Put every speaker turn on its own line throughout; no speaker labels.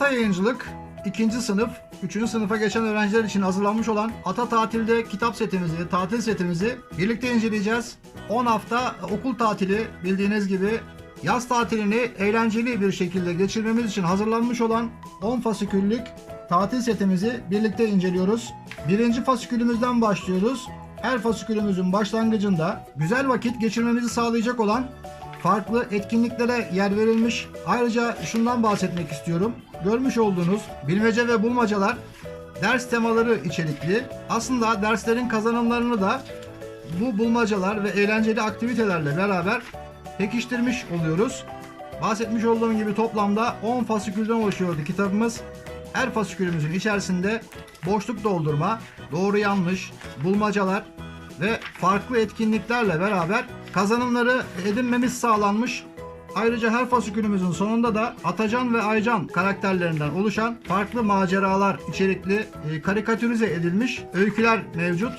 Ata Yayıncılık 2. sınıf, 3. sınıfa geçen öğrenciler için hazırlanmış olan Ata Tatil'de kitap setimizi, tatil setimizi birlikte inceleyeceğiz. 10 hafta okul tatili bildiğiniz gibi yaz tatilini eğlenceli bir şekilde geçirmemiz için hazırlanmış olan 10 fasiküllük tatil setimizi birlikte inceliyoruz. Birinci fasikülümüzden başlıyoruz. Her fasikülümüzün başlangıcında güzel vakit geçirmemizi sağlayacak olan farklı etkinliklere yer verilmiş. Ayrıca şundan bahsetmek istiyorum. Görmüş olduğunuz bilmece ve bulmacalar ders temaları içerikli. Aslında derslerin kazanımlarını da bu bulmacalar ve eğlenceli aktivitelerle beraber pekiştirmiş oluyoruz. Bahsetmiş olduğum gibi toplamda 10 fasikülden oluşuyordu kitabımız. Her fasikülümüzün içerisinde boşluk doldurma, doğru yanlış, bulmacalar ve farklı etkinliklerle beraber kazanımları edinmemiz sağlanmış. Ayrıca her fasikülümüzün sonunda da Atacan ve Aycan karakterlerinden oluşan farklı maceralar içerikli e, karikatürize edilmiş öyküler mevcut.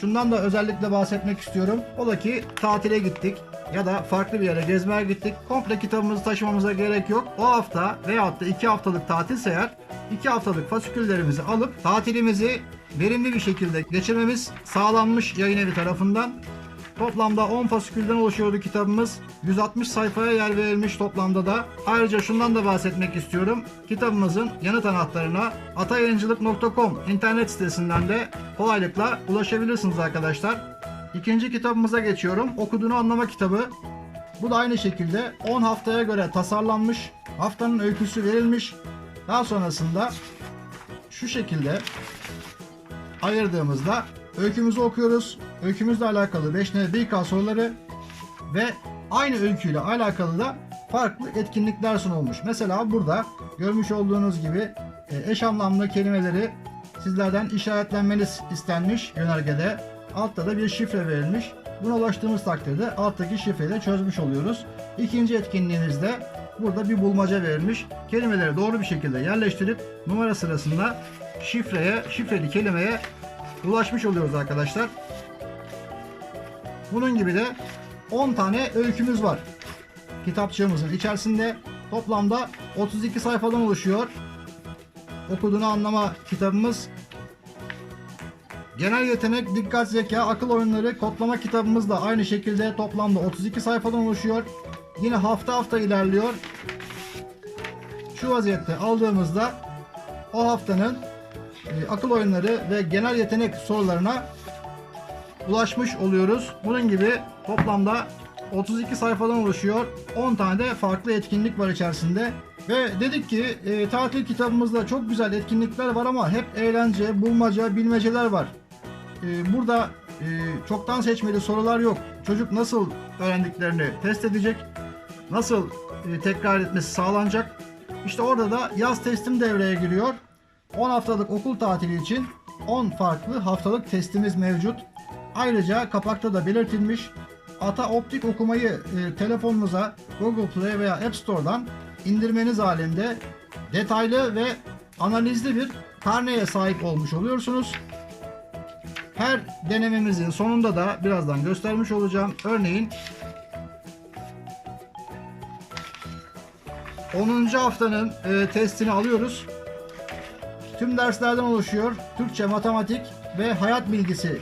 Şundan da özellikle bahsetmek istiyorum. O da ki tatile gittik ya da farklı bir yere gezmeye gittik. Komple kitabımızı taşımamıza gerek yok. O hafta veyahut da iki haftalık tatilse eğer iki haftalık fasiküllerimizi alıp tatilimizi verimli bir şekilde geçirmemiz sağlanmış yayın evi tarafından. Toplamda 10 fasikülden oluşuyordu kitabımız. 160 sayfaya yer verilmiş toplamda da. Ayrıca şundan da bahsetmek istiyorum. Kitabımızın yanıt anahtarına atayayıncılık.com internet sitesinden de kolaylıkla ulaşabilirsiniz arkadaşlar. İkinci kitabımıza geçiyorum. Okuduğunu anlama kitabı. Bu da aynı şekilde 10 haftaya göre tasarlanmış. Haftanın öyküsü verilmiş. Daha sonrasında şu şekilde ayırdığımızda öykümüzü okuyoruz. Öykümüzle alakalı 5N 1K soruları ve aynı öyküyle alakalı da farklı etkinlikler sunulmuş. Mesela burada görmüş olduğunuz gibi e, eş anlamlı kelimeleri sizlerden işaretlenmeniz istenmiş yönergede. Altta da bir şifre verilmiş. Buna ulaştığımız takdirde alttaki şifreyi de çözmüş oluyoruz. İkinci etkinliğimizde burada bir bulmaca verilmiş. Kelimeleri doğru bir şekilde yerleştirip numara sırasında şifreye, şifreli kelimeye ulaşmış oluyoruz arkadaşlar. Bunun gibi de 10 tane öykümüz var. Kitapçığımızın içerisinde toplamda 32 sayfadan oluşuyor. Okuduğunu anlama kitabımız. Genel yetenek, dikkat, zeka, akıl oyunları, kodlama kitabımız da aynı şekilde toplamda 32 sayfadan oluşuyor. Yine hafta hafta ilerliyor. Şu vaziyette aldığımızda o haftanın e, akıl oyunları ve genel yetenek sorularına ulaşmış oluyoruz. Bunun gibi toplamda 32 sayfadan oluşuyor. 10 tane de farklı etkinlik var içerisinde. Ve dedik ki e, tatil kitabımızda çok güzel etkinlikler var ama hep eğlence, bulmaca, bilmeceler var. E, burada e, çoktan seçmeli sorular yok. Çocuk nasıl öğrendiklerini test edecek, nasıl e, tekrar etmesi sağlanacak. İşte orada da yaz testim devreye giriyor. 10 haftalık okul tatili için 10 farklı haftalık testimiz mevcut. Ayrıca kapakta da belirtilmiş Ata Optik okumayı e, telefonunuza Google Play veya App Store'dan indirmeniz halinde detaylı ve analizli bir karneye sahip olmuş oluyorsunuz. Her denememizin sonunda da birazdan göstermiş olacağım. Örneğin 10. haftanın e, testini alıyoruz. Tüm derslerden oluşuyor. Türkçe, matematik ve hayat bilgisi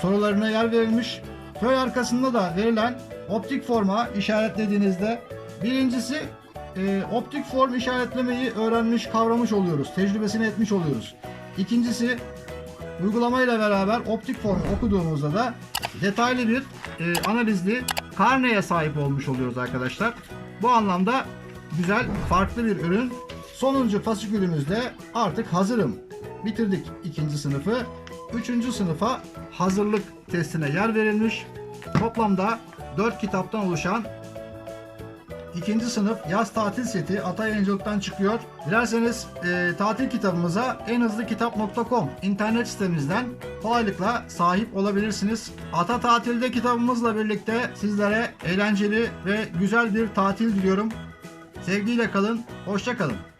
sorularına yer verilmiş. Köy arkasında da verilen optik forma işaretlediğinizde birincisi e, optik form işaretlemeyi öğrenmiş, kavramış oluyoruz. Tecrübesini etmiş oluyoruz. İkincisi uygulamayla beraber optik form okuduğumuzda da detaylı bir e, analizli karneye sahip olmuş oluyoruz arkadaşlar. Bu anlamda güzel, farklı bir ürün. Sonuncu fasikülümüzde artık hazırım. Bitirdik ikinci sınıfı. Üçüncü sınıfa hazırlık testine yer verilmiş. Toplamda 4 kitaptan oluşan ikinci sınıf yaz tatil seti Ata Yayıncılık'tan çıkıyor. Dilerseniz e, tatil kitabımıza enhızlıkitap.com internet sitemizden kolaylıkla sahip olabilirsiniz. Ata Tatil'de kitabımızla birlikte sizlere eğlenceli ve güzel bir tatil diliyorum. Sevgiyle kalın, hoşça kalın.